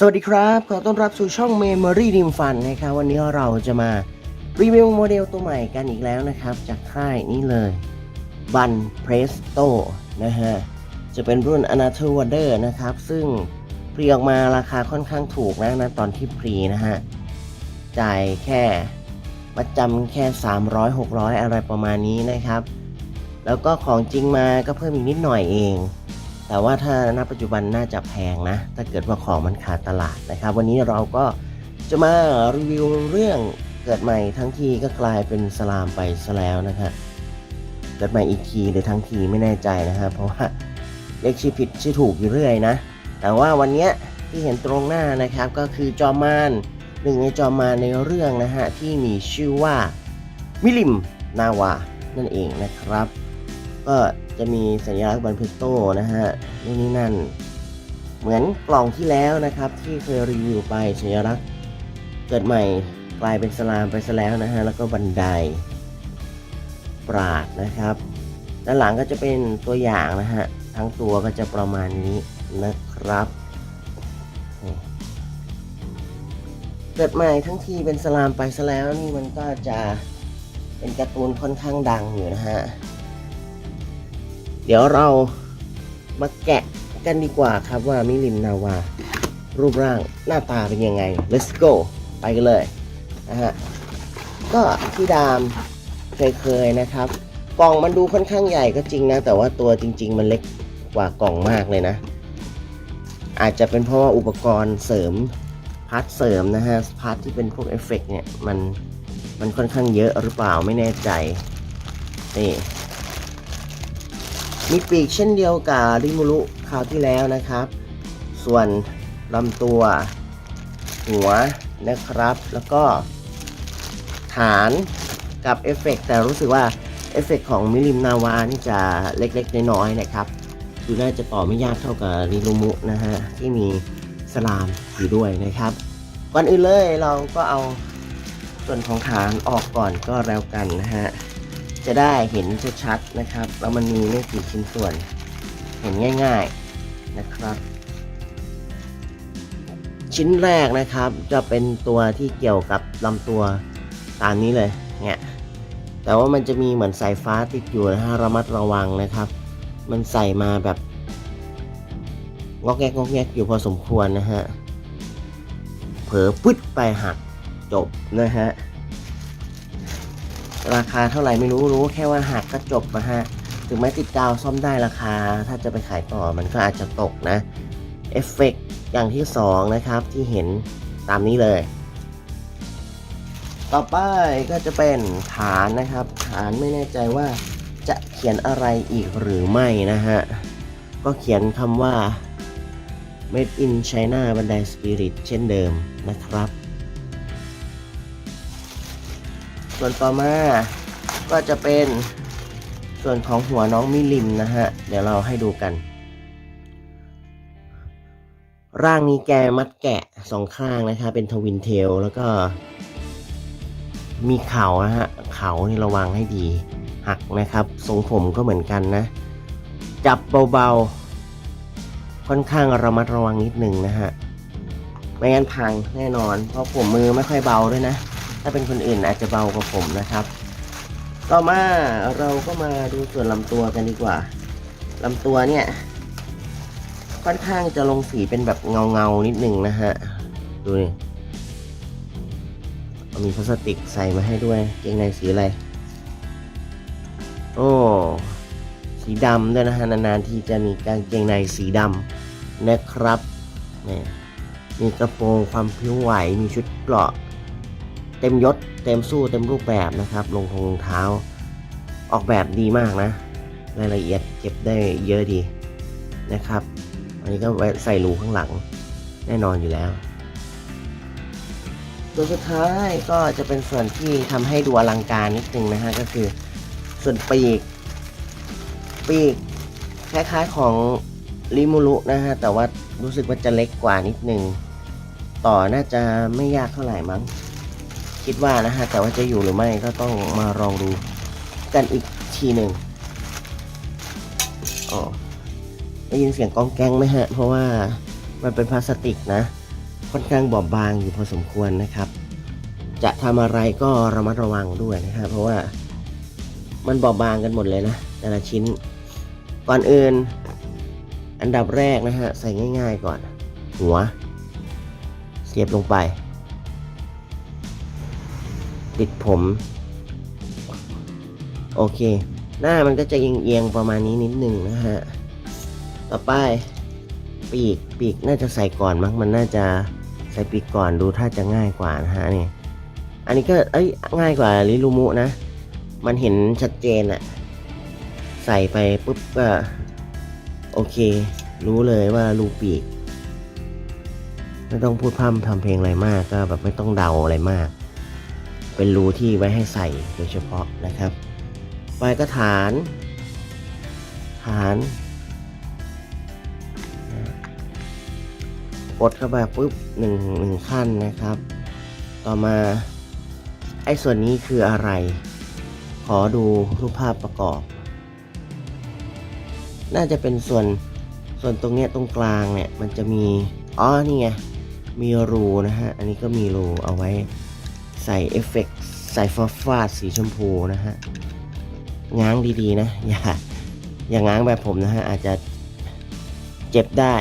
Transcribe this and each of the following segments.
สวัสดีครับ ขอต้อนรับสู่ช่อง Memory Rim Fun นะครับ วันนี้เราจะมารีวิวโมเดลตัวใหม่กันอีกแล้วนะครับ จากค่ายนี้เลยบัน Presto นะฮะ จะเป็นรุ่น a n a t o Wonder นะครับ ซึ่งพรีออกมาราคาค่อนข้างถูกนะนะตอนที่พรีนะฮะ จ่ายแค่ประจำแค่ 300 600 อะไรประมาณนี้นะครับ แล้วก็ของจริงมาก็เพิ่มอีกนิดหน่อยเอง แต่ว่าถ้าณปัจจุบันน่าจะแพงนะ ถ้าเกิดว่าของมันขาดตลาดนะครับ วันนี้เราก็จะมารีวิวเรื่องเกิดใหม่ทั้งทีก็กลายเป็นสลามไปซะแล้วนะครับเกิดใหม่อีกทีหรือทั้งทีไม่แน่ใจนะครับเพราะว่าเรียกชื่อผิดชื่อถูกอยู่เรื่อยนะ แต่ว่าวันนี้ที่เห็นตรงหน้านะครับก็คือจอมานหนึ่งในจอมมานในเรื่องนะฮะที่มีชื่อว่ามิลิมนาวานั่นเองนะครับ ก็จะมีสัญลักษณ์บันเพโตนะฮะนี่นี่นั่น เหมือนกล่องที่แล้วนะครับ ที่เคยรีวิวไปสัญลักษณ์เกิดใหม่กลายเป็นสลามไปซะแล้วนะฮะแล้วก็บันไดปราดนะครับ ด้านหลังก็จะเป็นตัวอย่างนะฮะทั้งตัวก็จะประมาณนี้นะครับเกิดใหม่ทั้งทีเป็นสลามไปซะแล้วนี่มันก็จะเป็นการ์ตูนค่อนข้างดังอยู่นะฮะ เดี๋ยวเรามาแกะกันดีกว่าครับว่ามิลินนาวา รูปร่างหน้าตาเป็นยังไง let's go ไปกันเลยนะฮะก็ที่ดามเคยๆนะครับ กล่องมันดูค่อนข้างใหญ่ก็จริงนะ แต่ว่าตัวจริง ๆ มันเล็กกว่ากล่องมากเลยนะ อาจจะเป็นเพราะว่าอุปกรณ์เสริมพาร์ทเสริมนะฮะพาร์ทที่เป็นพวกเอฟเฟกต์เนี่ยมันมันค่อนข้างเยอะหรือเปล่าไม่แน่ใจนี่ มีปีกเช่นเดียวกับริมูรุคราวที่แล้วนะครับ ส่วนลำตัว หัวนะครับ แล้วก็ฐานกับเอฟเฟกต์แต่รู้สึกว่าเอฟเฟกต์ของมิลิมนาวานี่จะเล็กๆ น้อยๆนะครับดูน่าจะต่อไม่ยากเท่ากับริมูมุนะฮะ ที่มีสลามอยู่ด้วยนะครับ ก่อนอื่นเลยเราก็เอาส่วนของฐานออกก่อนก็แล้วกันนะฮะ จะได้เห็นชัดๆนะครับแล้วมันมีไม่กี่ชิ้นส่วน เห็นง่าย ๆนะครับ ชิ้นแรกนะครับจะเป็นตัวที่เกี่ยวกับลำตัวตามนี้เลยเนี่ยแต่ว่ามันจะมีเหมือนสายฟ้าติดอยู่นะฮะระมัดระวังนะครับ มันใส่มาแบบงอกแงกงอกแงกอยู่พอสมควรนะฮะเผลอปึ๊ดไปหักจบนะฮะ ราคาเท่าไหร่ไม่รู้รู้แค่ว่าหักก็จบนะฮะถึงแม้ติดกาวซ่อมได้ราคา ถ้าจะไปขายต่อมันก็อาจจะตกนะเอฟเฟกต์อย่างที่สองนะครับที่เห็นตามนี้เลย ต่อไปก็จะเป็นฐานนะครับ ฐานไม่แน่ใจว่าจะเขียนอะไรอีกหรือไม่นะฮะ ก็เขียนคำว่า Made in China บันไดสปิริตเช่นเดิมนะครับ ส่วนต่อมาก็จะเป็นส่วนของหัวน้องมิลิมนะฮะ เดี๋ยวเราให้ดูกัน ร่างนี้แกมัดแกะสองข้างนะคะเป็นทวินเทลแล้วก็ มีเข่านะฮะเขานี่ระวังให้ดี หักนะครับ ทรงผมก็เหมือนกันนะ จับเบาๆ ค่อนข้างระมัดระวังนิดนึงนะฮะ ไม่งั้นพังแน่นอน เพราะผมมือไม่ค่อยเบาด้วยนะ ถ้าเป็นคนอื่นอาจจะเบากว่าผมนะครับ ต่อมาเราก็มาดูส่วนลำตัวกันดีกว่าลำตัวเนี่ย ค่อนข้างจะลงสีเป็นแบบเงาเงานิดนึงนะฮะ ดูนี่มีพลาสติกใส่มาให้ด้วยเกงในสีอะไร โอ้สีดำด้วยนะฮะนานๆที่จะมีกางเกงในสีดำนะครับนี่มีกระโปรงความพริ้วไหวมีชุดเกราะ เต็มยศเต็มสู้เต็มรูปแบบนะครับรองทงรองเท้า ออกแบบดีมากนะ รายละเอียดเก็บได้เยอะดีนะครับ อันนี้ก็ไว้ใส่รูข้างหลังแน่นอนอยู่แล้ว ตัวสุดท้ายก็จะเป็นส่วนที่ทำให้ดูอลังการนิดนึงนะฮะก็คือส่วนปีก ปีกคล้ายๆของริมูรุนะฮะแต่ว่ารู้สึกว่าจะเล็กกว่านิดนึง ต่อน่าจะไม่ยากเท่าไหร่มั้ง คิดว่านะฮะ แต่ว่าจะอยู่หรือไม่ก็ต้องมาลองดูกันอีกทีหนึ่งอ๋อได้ยินเสียงกองแกงไหมฮะ เพราะว่ามันเป็นพลาสติกนะ ค่อนข้างบอบบางอยู่พอสมควรนะครับ จะทำอะไรก็ระมัดระวังด้วยนะครับเพราะว่ามันบอบบางกันหมดเลยนะ แต่ละชิ้น ก่อนอื่น อันดับแรกนะฮะ ใส่ง่ายๆก่อน หัว เสียบลงไป ติดผม โอเค หน้ามันก็จะเอียงๆประมาณนี้นิดหนึ่งนะฮะ ต่อไปปีกปีกน่าจะใส่ก่อนมั้งมันน่าจะใส่ปีกก่อนดูถ้าจะง่ายกว่านะฮะนี่อันนี้ก็เอ้ยง่ายกว่าลิลูมุนะ มันเห็นชัดเจนอะใส่ไปปุ๊บก็โอเค รู้เลยว่ารูปีกไม่ต้องพูดพร่ำทำเพลงอะไรมากก็แบบไม่ต้องเดาอะไรมาก เป็นรูที่ไว้ให้ใส่โดยเฉพาะนะครับไปก็ฐาน ฐานกดเข้าไปปุ๊บหนึ่งหนึ่งขั้นนะครับ ต่อมาไอ้ส่วนนี้คืออะไร ขอดูรูปภาพประกอบ น่าจะเป็นส่วนส่วนตรงเนี้ยตรงกลางเนี่ยมันจะมี อ๋อ นี่ไง มีรูนะฮะ อันนี้ก็มีรูเอาไว้ ใส่เอฟเฟกต์ใส่ฟ้าฟาดสีชมพูนะฮะง้างดีๆนะ อย่า อย่างง้างแบบผมนะฮะ อาจจะเจ็บได้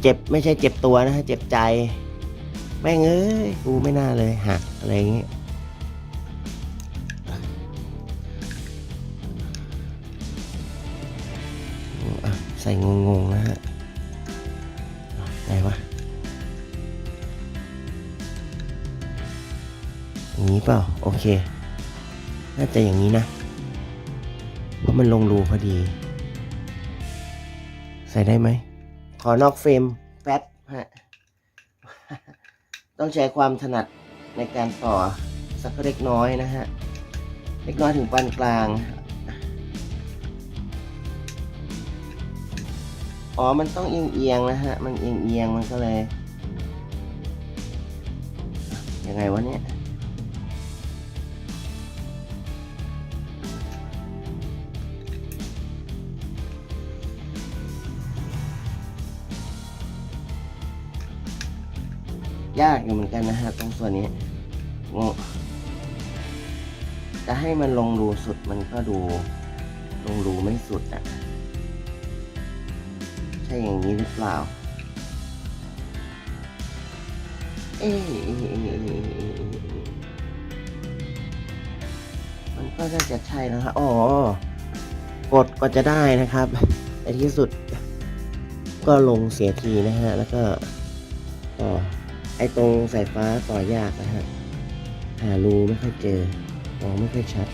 เจ็บไม่ใช่เจ็บตัวนะฮะ เจ็บใจ แม่งเอ้ยกูไม่น่าเลยหักอะไรอย่างเงี้ยใส่งงๆนะฮะไหนวะ อย่างนี้เปล่า โอเค น่าจะอย่างนี้นะ เพราะมันลงรูพอดี ใส่ได้ไหม ขอนอกเฟรมแป๊บฮะ ต้องใช้ความถนัดในการต่อสักเล็กน้อยนะฮะ เล็กน้อยถึงปานกลาง อ๋อ มันต้องเอียงเอียงๆนะฮะ มันเอียงเอียงๆมันก็เลย ยังไงวะเนี่ย ยากอยู่เหมือนกันนะฮะตรงส่วนนี้ จะให้มันลงรูสุดมันก็ดู ลงรูไม่สุดอะ ใช่อย่างนี้หรือเปล่า เอ๊ะเอ๊ะเอ๊ะเอ๊ะเอ๊ะเอ๊ะเอ๊ะมันก็น่าจะใช่แล้วครับอ๋อกดก็จะได้นะครับในที่สุดก็ลงเสียทีนะฮะ แล้วก็ต่อ ไอตรงสายฟ้าต่อยากนะฮะ หารูไม่ค่อยเจอมองไม่ค่อยชัด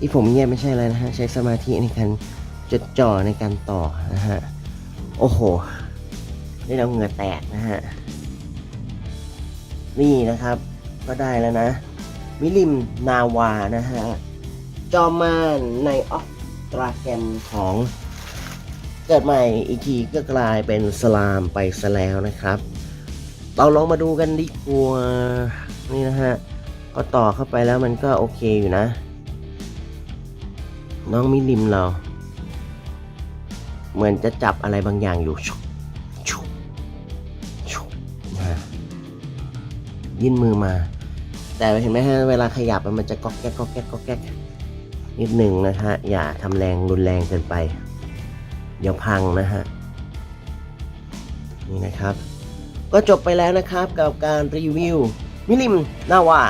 ที่ผมเงียบไม่ใช่อะไรนะฮะ ใช้สมาธิในการจดจ่อในการต่อนะฮะ โอ้โหนี่เราเหงื่อแตกนะฮะ นี่นะครับ ก็ได้แล้วนะ มิลิมนาวานะฮะ จอมานในออฟตราแกนของ เกิดใหม่อีกทีก็กลายเป็นสลามไปซะแล้วนะครับ เราลองมาดูกันดีกว่านี่นะฮะก็ต่อเข้าไปแล้วมันก็โอเคอยู่นะ น้องมิลิมเรา เหมือนจะจับอะไรบางอย่างอยู่ชุบชุบชุบมายื่นมือมา แต่เห็นไหมฮะเวลาขยับมันจะก๊อกแก๊กก๊อกแก๊กก๊อกแก๊กนิดหนึ่งนะฮะอย่าทำแรงรุนแรงเกินไป เดี๋ยวพังนะฮะนี่นะครับ ก็จบไปแล้วนะครับกับการรีวิวมิลิมนาวา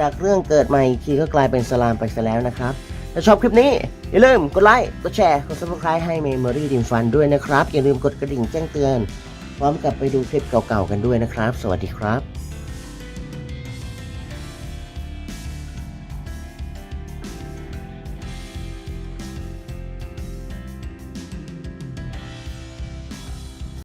จากเรื่องเกิดใหม่ทีก็กลายเป็นสลามไปซะแล้วนะครับถ้าชอบคลิปนี้ อย่าลืมกดไลค์ กดแชร์ กด subscribe ให้ Memory d i m Fun ด้วยนะครับ อย่าลืมกดกระดิ่งแจ้งเตือน พร้อมกับไปดูคลิปเก่าๆกันด้วยนะครับ สวัสดีครับ